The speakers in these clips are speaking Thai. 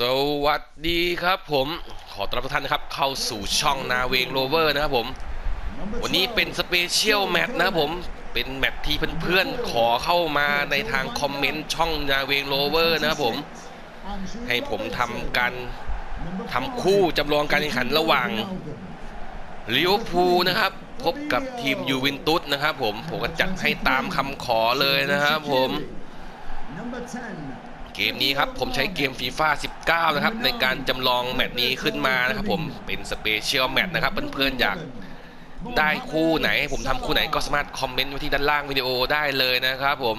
สวัสดีครับผมขอต้อนรับทุกท่านนะครับ เข้าสู่ช่องนาเวงโรเวอร์นะครับผม วันนี้เป็นสเปเชียลแมตช์นะครับผม เป็นแมตช์ที่เพื่อนๆ ขอเข้ามาในทางคอมเมนต์ช่องนาเวงโรเวอร์นะครับผม ให้ผมทำการทำคู่จำลองการแข่งขันระหว่างลิเวอร์พูลนะครับ พบกับทีมยูเวนตุสนะครับผม ผมก็จัดให้ตามคำขอเลยนะครับผม เกมนี้ครับผมใช้เกมฟีฟ่า19 นะครับในการจำลองแมตช์นี้ขึ้นมานะครับผมเป็นสเปเชียลแมตช์นะครับเพื่อนๆอยากได้คู่ไหน ผมทำคู่ไหนก็สามารถคอมเมนต์ไว้ที่ด้านล่างวิดีโอได้เลยนะครับผม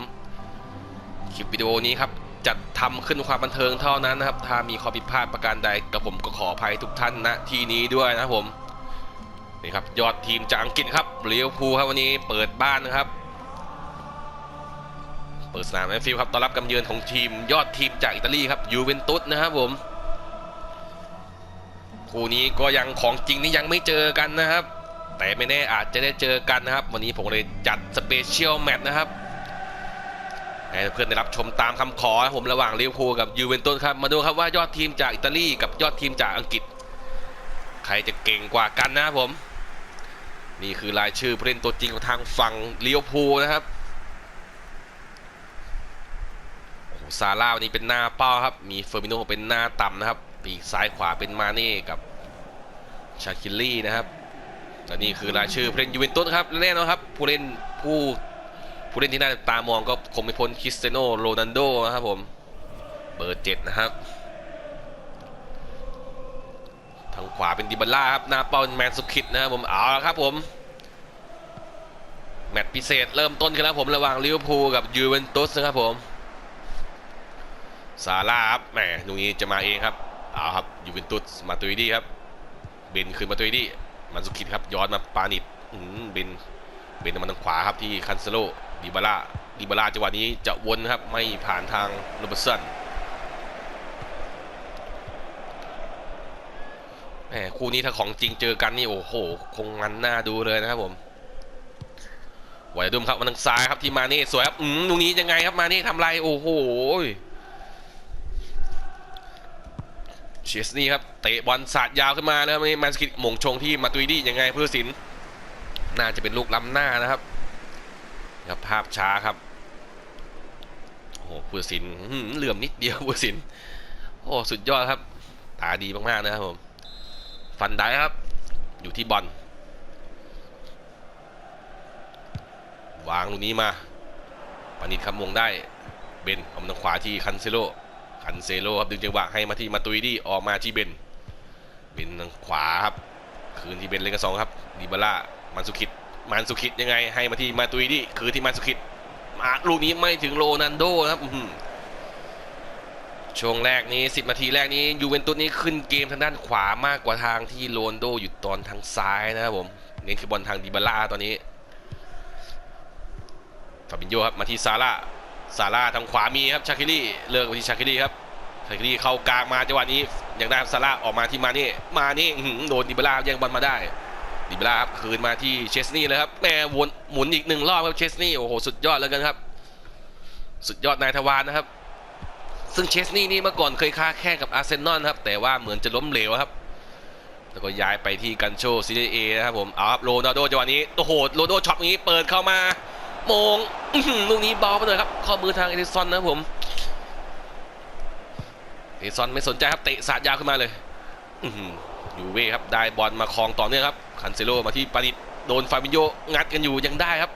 คลิปวิดีโอนี้ครับจัดทำขึ้นความบันเทิงเท่านั้นนะครับ ถ้ามีข้อผิดพลาดประการใดกับผมก็ขออภัยทุกท่านณที่นี้ด้วยนะครับผมนี่ครับยอดทีมจากอังกฤษครับเลี้ยวภูครับวันนี้เปิดบ้านนะครับ ปิดสนามแอนฟิลด์ครับต้อนรับกำเยือนของทีมยอดทีมจากอิตาลีครับยูเวนตุสนะครับผมคู่นี้ก็ยังของจริงนี่ยังไม่เจอกันนะครับ แต่ไม่แน่อาจจะได้เจอกันนะครับ วันนี้ผมเลยจัดสเปเชียลแมตช์นะครับให้เพื่อนได้รับชมตามคำขอผมระหว่างลิเวอร์พูลกับยูเวนตุสครับมาดูครับว่ายอดทีมจากอิตาลีกับยอดทีมจากอังกฤษ ใครจะเก่งกว่ากันนะครับผม นี่คือรายชื่อผู้เล่นตัวจริงของทางฝั่งลิเวอร์พูลนะครับ ซาร่าวันนี้เป็นหน้าเป้าครับ มีเฟอร์มิโนเป็นหน้าต่ำนะครับ ปีกซ้ายขวาเป็นมาเน่กับชาคิลลี่นะครับและนี่คือรายชื่อผู้เล่นยูเวนตุสครับแน่นอนครับผู้เล่นผู้ผู้เล่นที่น่าตามองก็คงไม่พ้นคริสเตียโนโรนัลโดนะครับผมเบอร์เจ็ดนะครับ ทางขวาเป็นดิบัลล่าครับหน้าเป้าเป็นแมนสุคิดนะครับผมเอาละครับผมแมตช์พิเศษเริ่มต้นกันแล้วผมระหว่างลิเวอร์พูลกับยูเวนตุสนะครับผม ซาร่าครับแหมตรงนี้จะมาเองครับเอาครับยูเวนตุสมาตุยดีครับเบนคืนมาตุยดีมันสุคิดครับย้อนมาปานิดอืมเบนเบนมาทางขวาครับที่คันเซโลดิบาร่าดิบาร่าจังหวะนี้จะวนครับไม่ผ่านทางโรเบร์สันแหมคู่นี้ถ้าของจริงเจอกันนี่โอ้โหคงมันหน่าดูเลยนะครับผมวายดุมครับมาทางซ้ายครับที่มาเน่สวยครับอืมตรงนี้ยังไงครับมาเน่ทำไรโอ้โห เชสนี่ครับเตะบอลสาดยาวขึ้นมานะครับนี่แมนสกิดมงชงที่มาตุยดี้ยังไงเพื่อสินน่าจะเป็นลูกล้ำหน้านะครับครับภาพช้าครับโอ้โหเพื่อสินเหลื่อมนิดเดียวเพื่อสินโอ้สุดยอดครับ ตาดีมากๆนะครับผมฟันได้ครับ อยู่ที่บอลวางลูกนี้มาปานิดครับมงได้เบนเอามาทางขวาที่คันเซโล คันเซโลครับดึงจังหวะให้มาที่มาตุยดี้ออกมาที่เบนเบนทางขวาครับคืนที่เบนเลนกันสองครับดิบาร่ามันสุคิดมันสุคิดยังไง ให้มาที่มาตุยดี้คือที่มันสุคิดมาลูกนี้ไม่ถึงโรนันโดครับช่วงแรกนี้ 10 นาทีแรกนี้ยูเวนตุสนี้ขึ้นเกมทางด้านขวามากกว่าทางที่โรนโดอยู่ตอนทางซ้ายนะครับผมเน้นคือบอลทางดิบาร่าตอนนี้ฟาบินโยครับมาที่ซาร่า ซาร่าทางขวามีครับชาคิลี่เลิกไปที่ชาคิลี่ครับชาคิลี่เข้ากลางมาจังหวะนี้อยังได้ซาร่าออกมาที่มาเน่มาเน่โดนดิบาร่าแย่งบอลมาได้ดิบาร่าครับคืนมาที่เชสนี่เลยครับแม่วนหมุนอีกหนึ่งรอบครับเชสนี่โอ้โหสุดยอดแล้วกันครับ สุดยอดนายทวารนะครับ ซึ่งเชสนี่นี่เมื่อก่อนเคยค้าแข่งกับอาร์เซนอลครับ แต่ว่าเหมือนจะล้มเหลวครับแล้วก็ย้ายไปที่กันโชซีเอนะครับผมเอาครับโรนัลโดจังหวะนี้โอ้โหโรนัลโดช็อตนี้เปิดเข้ามา โมงลูกนี้เบาไปหน่อยครับ ข้อมือทางเอดิสันนะผมเอดิสันไม่สนใจครับเตะสาดยาวขึ้นมาเลยอืยูเว่ครับได้บอลมาครองต่อเนื่องครับคันเซโลมาที่ปานิดโดนฟาบิโยงัดกันอยู่ยังได้ครับ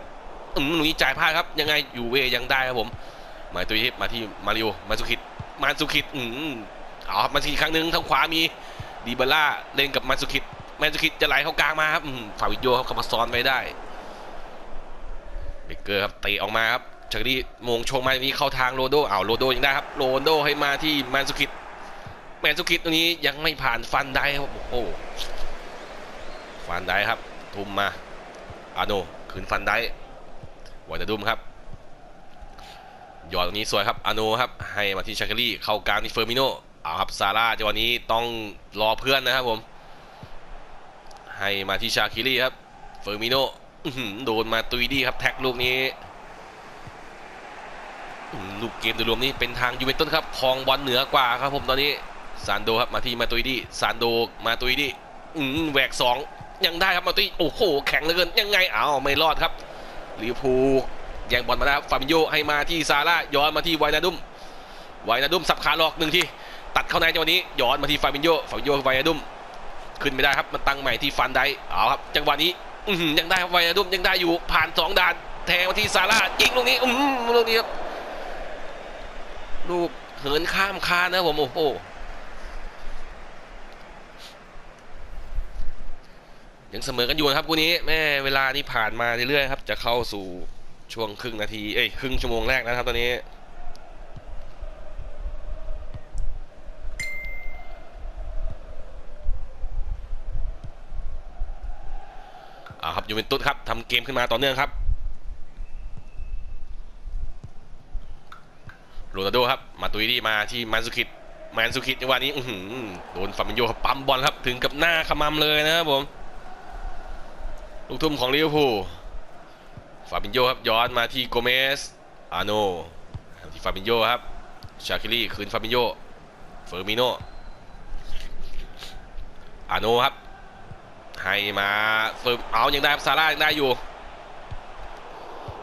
อืมลูกนี้จ่ายพลาดครับ ยังไงยูเว่ยังได้ครับผมมาตัวนี้มาที่มาริโอมาสุคิดมาสุคิดอืมอาครับมาสุคิดครั้งหนึ่งทางขวามีดีบาร่าเล่นกับมาสุคิดมาสุคิดจะไหลเข้ากลางมาครับฟาบิโยครับเขามาซ้อนไว้ได้ เบเกอร์ครับเตะออกมาครับชากรีมงชงมาอย่างนี้เข้าทางโรนลโดอ้าวโรนลโดยังได้ครับโรนโดให้มาที่แมนสุคิดแมนสุคิดตรงนี้ยังไม่ผ่านฟันได้ครับโอ้ฟันได้ครับทุ่มมาอาโนคืนฟันได้วอร์ดดุมครับหยอดตรงนี้สวยครับอาโนครับให้มาที่ชากรีเข้ากลางที่เฟอร์มิโนเอาครับซาร่าจังหวะนี้ต้องรอเพื่อนนะครับผมให้มาที่ชาคิรีครับเฟอร์มิโน โดนมาตุยดี้ครับแท็กลูกนี้ลูกเกมโดยรวมนี่เป็นทางยูเวนตุสครับครองบอลเหนือกว่าครับผมตอนนี้ซานโดครับมาที่มาตุยดีซานโดมาตุยดีอืแหวกสองยังได้ครับมาตุยโอ้โหแข็งเหลือเกินยังไงอ้าวไม่รอดครับลิเวอร์พูลแย่งบอลมาแล้วฟาบิโยให้มาที่ซาร่าย้อนมาที่ไวนาดุมไวนาดุมสับขาหลอกหนึ่งทีตัดเข้าในจังหวะนี้ย้อนมาที่ฟาบิโยฟาบิโยไวนาดุมขึ้นไม่ได้ครับมันตั้งใหม่ที่ฟันไดเอาครับจังหวะนี้ ยังได้ไวนาดุมยังได้อยู่ผ่านสองด่าน แทงมาที่ซาร่ายิงลูกนี้อืมลูกนี้ครับลูกเหินข้ามคานนะผมโอ้โหยังเสมอกันอยู่ครับคู่นี้แม่เวลานี่ผ่านมาเรื่อยๆครับ จะเข้าสู่ช่วงครึ่งนาทีเอ้ยครึ่งชั่วโมงแรกนะครับตอนนี้ อ่าครับยูเวนตุสครับทำเกมขึ้นมาต่อเนื่องครับโรนัลโดครับมาตุยดีมาที่แมนสุคิดแมนสุคิดจังหวะนี้อื้อหือโดนฟาบินโยปั๊มบอลครับถึงกับหน้าขมำเลยนะครับผมลูกทุ่มของลิเวอร์พูลฟาบินโยครับย้อนมาที่โกเมสอาโนที่ฟาบินโยครับชาคิลี่คืนฟาบินโยเฟอร์มิโนอาโนครับ ให้มาเฟิร์มเอายังได้ครับซาร่ายังได้อยู่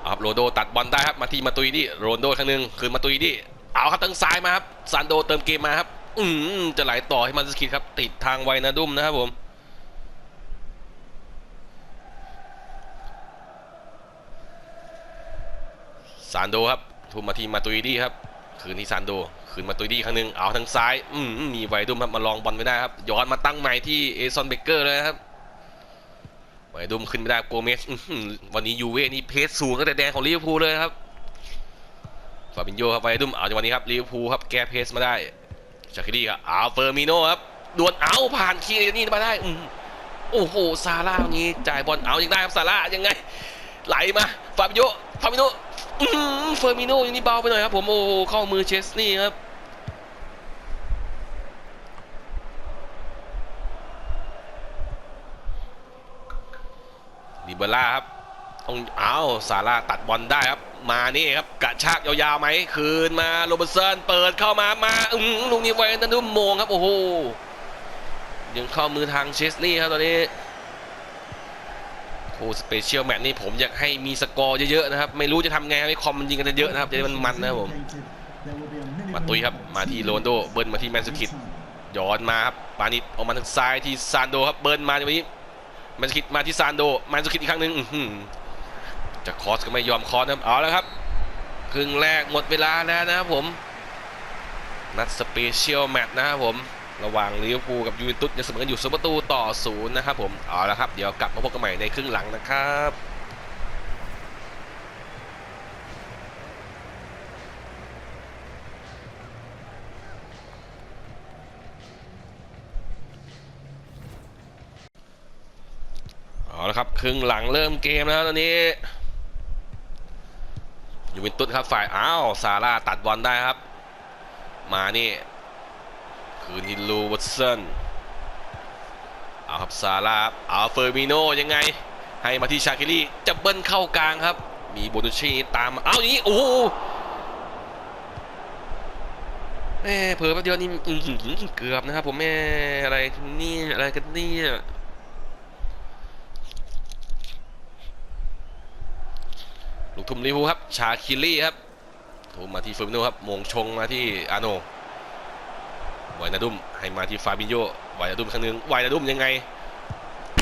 อาครับโรโดตัดบอลได้ครับมาที่มาตุยดี้โรนโดครั้งหนึ่งคืนมาตุยดี้เอาครับทางซ้ายมาครับซานโดเติมเกมมาครับ อืมจะไหลต่อให้มันสกิดครับ ติดทางไวนาดุมนะครับผมซานโดครับทุ่มมาที่มาตุยดี้ครับ คืนที่ซานโดคืนมาตุยดี้ครั้งหนึ่งเอาทางซ้าย อืมมีไวดุมครับมาลองบอลไม่ได้ครับย้อนมาตั้งใหม่ที่เอซอนเบเกอร์เลยนะครับ ไวดุมขึ้นไม่ได้โกเมสวันนี้ยูเว่นี่เพสสูงตั้งแต่แดงของลิเวอร์พูลเลยครับฟาบินโยครับไวดุมเอาจังหวะนี้ครับลิเวอร์พูลครับแก้เพสมาได้ชาคิรีครับเอาเฟอร์มิโนครับดวลเอาผ่านคีนี่มาได้อืโอ้โหซาร่าวันนี้จ่ายบอลเอายังได้ครับซาร่ายังไง ไหลมาฟาบินโยฟาบินโนเฟอร์มิโนอย่างนี้เบาไปหน่อยครับผมโอ้เข้ามือเชสนี่ครับ ดิเบล่าครับต้องเอาซาร่าตัดบอลได้ครับ มานี่ครับกระชากยาวๆไหมคืนมาโรเบิร์ตสันเปิดเข้ามามาอืมลูกนี้ไว้นันดุมโมงครับโอ้โหยังเข้ามือทางเชสนี่ครับตอนนี้โอ้สเปเชียลแมตช์นี่ผมอยากให้มีสกอร์เยอะๆนะครับ ไม่รู้จะทำไงให้คอมมันยิงกันเยอะนะครับจะได้มันมันนะครับผม มาตุยครับมาที่โรนโดเบิร์นมาที่แมนสุคิดย้อนมาครับปานิดออกมาทางซ้ายที่ซานโดครับเบิร์นมาในวันนี้ แมนสคิดมาที่ซานโดแมนสคิดอีกครั้งหนึ่งจะคอสก็ไม่ยอมคอสนะครับเอาแล้วครับครึ่งแรกหมดเวลาแล้วนะครับผมนัดสเปเชียลแมตช์นะครับผมระหว่างลิเวอร์พูลกับยูเวนตุสยังเสมอกันอยู่สมประตูต่อศูนย์นะครับผมเอาละครับเดี๋ยวกลับมาพบกันใหม่ในครึ่งหลังนะครับ เอาละค ครึ่งหลังเริ่มเกมแล้วตอนนี้ยูเวนตุสครับฝ่ายอ้าวซาร่าตัดบอลได้ครับ มานี่ คืนฮินลูวัตสันเอาครับซาร่าครับเอาเฟอร์มิโนยังไง ให้มาที่ชาคิลี่จะเบิ้ลเข้ากลางครับ มีโบนุชีตามเอาอย่างนี้โอ้โหแม่เผลอแป๊บเดียวนี่เกือบนะครับผมแม่อะไรนี่อะไรกันเนี่ย ลูกทุ่มลิเวอร์พูครับ ชาคิลี่ครับทุ่มมาที่ฟอร์มิโนครับมงชงมาที่อาโนไวนาดุมให้มาที่ฟาบินโยไวนาดุมครั้งหนึงไวนาดุมยังไง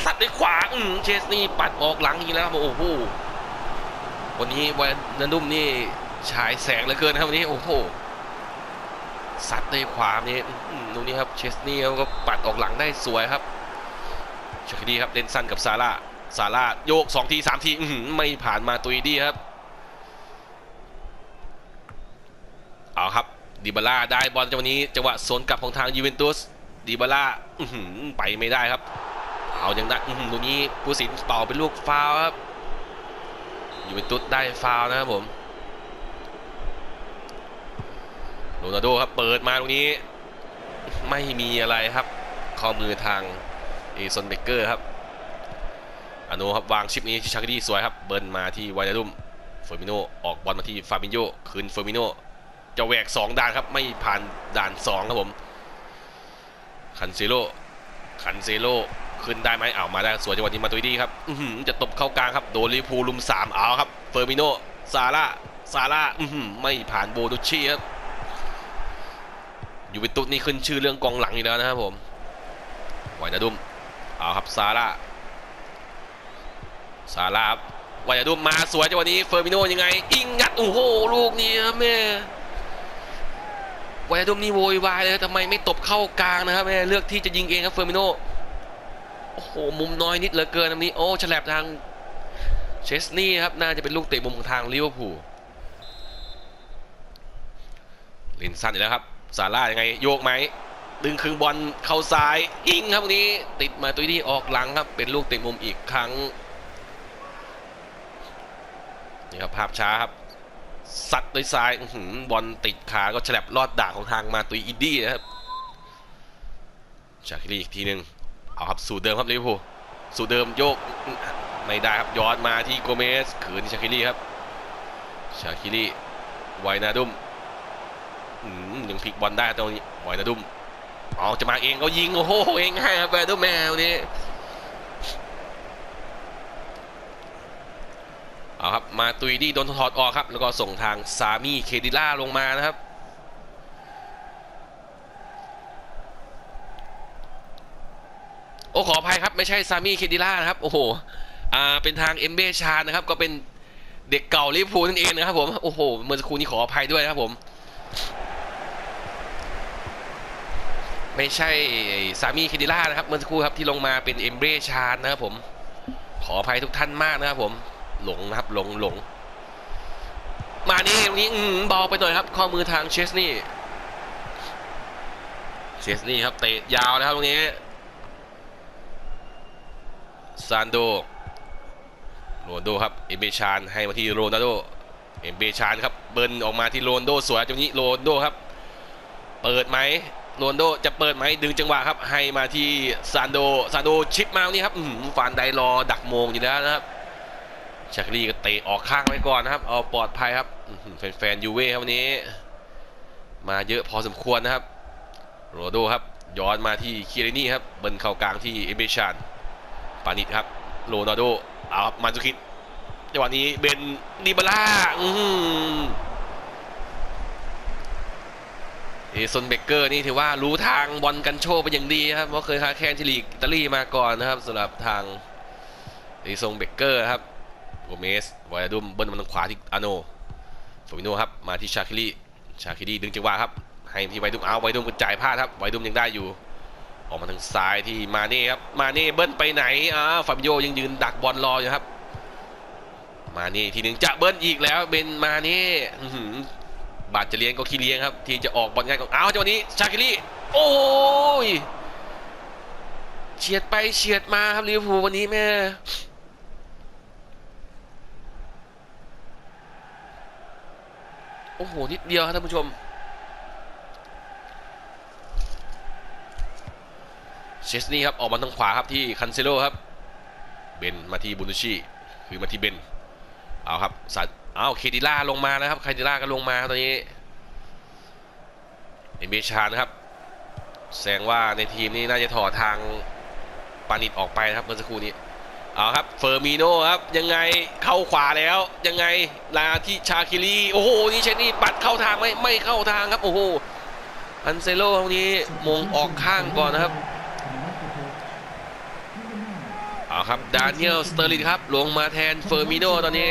ตัดด้วยขวาอืมเชสนี่ปัดออกหลังอีกแล้วครับโอ้โหวันนี้ไวนาดุมนี่ฉายแสงเหลือเกินครับวันนี้โอ้โหซัดด้วยขวานี่อื้ตรงนี้ครับเชสนี่เขาก็ปัดออกหลังได้สวยครับชาคิลี่ครับเล่นสั้นกับซาร่าซาร่าโยกสองทีสามทีไม่ผ่านมาตุยดีครับ เอาครับ ดิบาร่าได้บอลจังหวะนี้จังหวะสวนกลับของทางยูเวนตุสดิบาร่าไปไม่ได้ครับ เอาอยังได้หือตรงนี้ผู้สินเป่าเป็นลูกฟาวครับยูเวนตุสได้ฟาวนะครับผมโรนัลโดครับเปิดมาตรงนี้ไม่มีอะไรครับข้อมือทางเอซอนเบเกอร์ครับอาโนครับวางชิปนี้ที่ชาคดีสวยครับเบิร์นมาที่ไวนาดุมเฟอร์มิโนออกบอลมาที่ฟาบินโยคืนเฟอร์มิโน จะแหวก2ด่านครับ ไม่ผ่านด่าน2ครับผม คันเซโลคันเซโลขึ้นได้ไหมเอามาได้สวยจังหวะนี้มาตุยดีครับอื้อหือจะตบเข้ากลางครับโดนลิพูลุมสามเอาครับเฟอร์มิโนซาร่าซาร่าอื้อหือไม่ผ่านโบนุชีครับยูเวนตุสนี่ขึ้นชื่อเรื่องกองหลังอยู่แล้วนะครับผมไวนาดุมเอาครับซาร่าซาร่าครับไวนาดุมมาสวยจังหวะนี้เฟอร์มิโนยังไง อิงงัดโอ้โหลูกนี้ครับแม่ ไวอาดุมนี่โวยวายเลยทำไมไม่ตบเข้ากลางนะครับแม่เลือกที่จะยิงเองครับเฟอร์มิโนโอ้โหมุมน้อยนิดเหลือเกินอันนี้โอ้ฉลับทางเชสนี่ครับน่าจะเป็นลูกเตะมุมของทางลิเวอร์พูลลินสั้นอีกแล้วครับซาร่ายังไงโยกไหมดึงครึ่งบอลเข้าซ้ายยิงครับวันนี้ติดมาตุยดี้ออกหลังครับเป็นลูกเตะมุมอีกครั้งนี่ครับภาพช้าครับ ซัดด้วยซ้ายบอลติดขาก็ฉลับลอดด่างของทางมาตุยอินดี้นะครับชาคิรีอีกทีหนึ่งเอาครับสูตรเดิมครับลิเวอร์พูลสูตรเดิมโยกไม่ได้ครับย้อนมาที่โกเมสขืนชาคิรีครับชาคิรีไวนาดุมยังพลิกบอลได้ตรงนี้ไวนาดุมเอาจะมาเองก็ยิงโอ้โหเองให้ครับไวนาดุมแมวนี้ เอาครับมาตุยดีโดนถอดออกครับ แล้วก็ส่งทางซามีเคดิล่าลงมานะครับ โอ้ขออภัยครับ ไม่ใช่ซามีเคดิล่านะครับ โอ้โหอ่าเป็นทางเอมเบชานนะครับ ก็เป็นเด็กเก่าลิเวอร์พูลนั่นเองนะครับผมโอ้โหเมื่อสักครู่นี้ขออภัยด้วยนะครับผม ไม่ใช่ซามีเคดิล่านะครับเมื่อสักครู่ครับที่ลงมาเป็นเอมเบชานนะครับผมขออภัยทุกท่านมากนะครับผม หลงนะครับหลงหลงมานี่ตรงนี้อืมเบาไปหน่อยครับ ข้อมือทางเชสนี่เชสนี่ครับเตะยาวนะครับตรงนี้ซานโดโรนโดครับเอเบชานให้มาที่โรนัลโดเอเบชานครับเบิร์นออกมาที่โรนโดสวยตรงนี้โรนโดครับ เปิดไหมโรนโดจะเปิดไหมดึงจังหวะครับ ให้มาที่ซานโดซานโดชิปมาตรงนี้ครับอืมฟานไดรอดักโมงอยู่แล้วนะครับ ชักรีก็เตะออกข้างไว้ก่อนนะครับ เอาปลอดภัยครับแฟนๆยูเว่ครับวันนี้ มาเยอะพอสมควรนะครับ โรโดครับ ย้อนมาที่คีเรนี่ครับเบินเข้ากลางที่เอเบชานปานิดครับ โรนัลโดเอาครับมันสุคิดจังหวะนี้เบนดิบาล่าอื้อหือเอนเบเกอร์นี่ถือว่ารู้ทางบอลกันโชว์เป็นอย่างดีครับเพราะเคยค้าแข่งที่ลีกอิตาลีมาก่อนนะครับสำหรับทางเอซงเบเกอร์ครับ โกเมสไวอาดุมเบิ้ลมาทางขวาที่อาโนฟอมิโนครับมาที่ชาคิรีชาคิรีดึงจังหวะครับ ให้ที่ไวดุมเอาไวดุมกระจายพลาดครับไวดุมยังได้อยู่ ออกมาทางซ้ายที่มาเน่ครับมาเน่เบิ้ลไปไหนอ่าฟาบิโยยังยืนดักบอลรออยู่ครับมาเน่ทีหนึ่งจะเบิ้ลอีกแล้วเป็นมาเน่บาดจะเลี้ยงก็ขี้เลี้ยงครับ ที่จะออกบอลง่ายกว่าเอาจังหวะนี้ชาคิรีโอ้ยเฉียดไปเฉียดมาครับลิเวอร์พูลวันนี้แม่ โอ้โห นิดเดียวครับท่านผู้ชม เชสนี่ครับออกมาทางขวาครับที่คันเซโลครับ เบนมาที่บุนุชิคือมาที่เบน เอาครับสัตเอาเคดิล่าลงมานะครับเคดิล่าก็ลงมาตอนนี้ เอเมชานนะครับ แสดงว่าในทีมนี้น่าจะถอดทางปานิดออกไปนะครับเมื่อสักครู่นี้ เอาครับเฟอร์มิโนครับยังไงเข้าขวาแล้วยังไงลาที่ชาคิรีโอ้โหนี่เชนนี่ปัดเข้าทางไหมไม่เข้าทางครับโอ้โหอันเซโลตรงนี้มงออกข้างก่อนนะครับเอาครับดานิเอลสเตอร์ลินครับลงมาแทนเฟอร์มิโนตอนนี้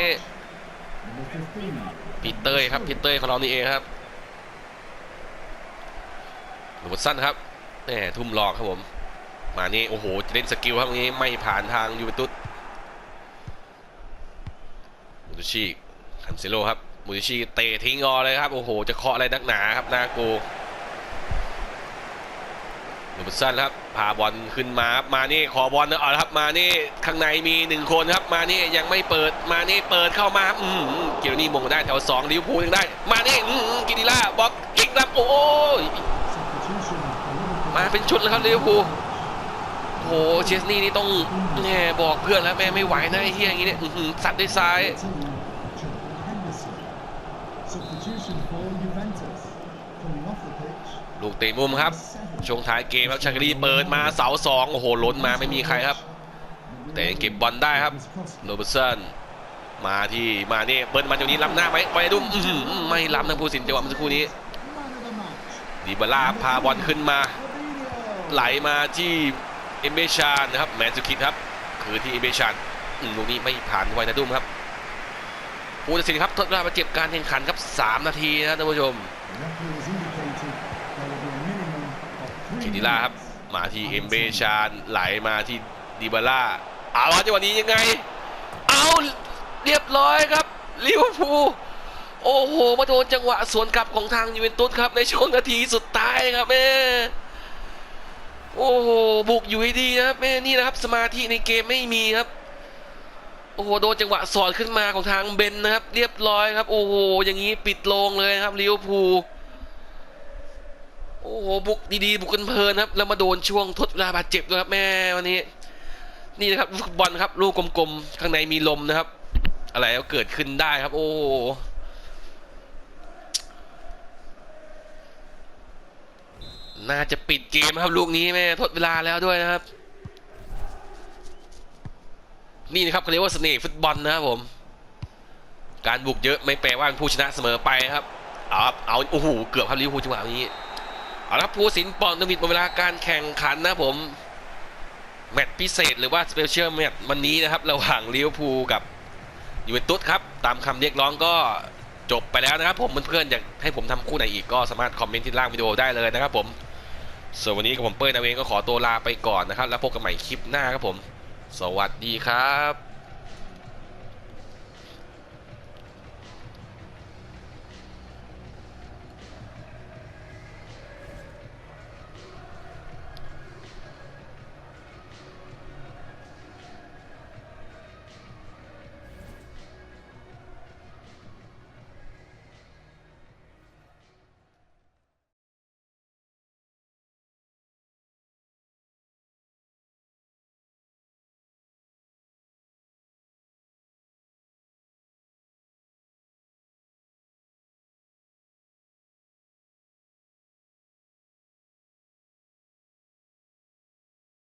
ปีเตอร์ครับปีเตอร์ของเรานี่เองครับหลุดสั้นครับแหมทุ่มหลอกครับผม มานี่โอ้โหจะเล่นสกิลครับงนี้ไม่ผ่านทางยูเวนตุสมูติชิคันเซโลครับมูติชิเตะทิ้งออเลยครับโอ้โหจะเคาะอะไรนักหนาครับนาโกลูบัสซันครับพาบอลขึ้นมาครับมานี่ขอบอลนะเอาละครับมานี่ข้างในมีหนึ่งคนครับมานี่ยังไม่เปิดมานี่เปิดเข้ามาครับอื้อหือกิโรนี่มงได้แถวสองลิเวอร์พูลยังได้ มานี่อื้อหือกิดิล่าบล็อกอีกครับโอ้ยมาเป็นชุดเลยครับลิเวอร์พูล โหเชสนี่นี่ต้องแน่บอกเพื่อนแล้วแม่ไม่ไหวนะไอ้เฮียอย่างงี้เนี่ยอื้อหือซัดด้วยซ้ายลูกเตะมุมครับ ช่วงท้ายเกมครับชากรีเปิดมาเสาสองโอ้โหล้นมาไม่มีใครครับ แต่ยังเก็บบอลได้ครับโรเบร์ตสันมาที่มาเนี่เบิ้ลมาตรงนี้ล้ำหน้าไหมไปดุมอื้อหือไม่ล้ำนะผู้สินจังหวะเมื่อสักครู่นี้ดีบาร่าพาบอลขึ้นมา ไหลมาที่ เอเมชานนะครับแมนสุคิดครับคือที่เอเมชานลูกนี้ไม่ผ่านไวนาดุมครับผู้ตัดสินครับทดเวลาบาเจ็บการแข่งขันครับ 3 นาทีนะท่านผู้ชมคิดิล่าครับมาที่เอมเบชานไหลมาที่ดิบาร่าเอาละจังหวะนี้ยังไง เอาเรียบร้อยครับลิเวอร์พูลโอ้โหมาโดนจังหวะสวนกลับของทางยูเวนตุสครับในช่วงนาทีสุดท้ายครับแม่ โอ้โหบุกอยู่ดีนะครับแม่นี่นะครับ สมาธิในเกมไม่มีครับ โอ้โหโดนจังหวะสอดขึ้นมาของทางเบนนะครับ เรียบร้อยครับ โอ้โหอย่างนี้ปิดโลงเลยครับลิเวอร์พูลโอ้โหบุกดีๆบุกกันเพลินครับ แล้วมาโดนช่วงทดเวลาบาดเจ็บด้วยครับแม่วันนี้ นี่นะครับลูกฟุตบอลครับลูกกลมๆข้างในมีลมนะครับ อะไรก็เกิดขึ้นได้ครับ โอ้โห น่าจะปิดเกมครับลูกนี้แม่ทดเวลาแล้วด้วยนะครับ นี่นะครับเขาเรียกว่าเสน่ห์ฟุตบอลนะครับผม การบุกเยอะไม่แปลว่าเป็นผู้ชนะเสมอไปครับเอาครับเอาโอ้โหเกือบครับลิเวอร์พูลจังหวะนี้เอาละครับผู้สินปอนด์นมิดหมดเวลาการแข่งขันนะผมแมตช์พิเศษหรือว่าสเปเชียลแมตช์วันนี้นะครับ ระหว่างลิเวอร์พูลกับยูเวนตุสครับ ตามคำเรียกร้องก็จบไปแล้วนะครับผมเพื่อนๆอยากให้ผมทำคู่ไหนอีกก็สามารถคอมเมนต์ที่ล่างวิดีโอได้เลยนะครับผม ส่วนวันนี้กับผมเปิ้ลนาเวงก็ขอตัวลาไปก่อนนะครับ แล้วพบกันใหม่คลิปหน้าครับผม สวัสดีครับ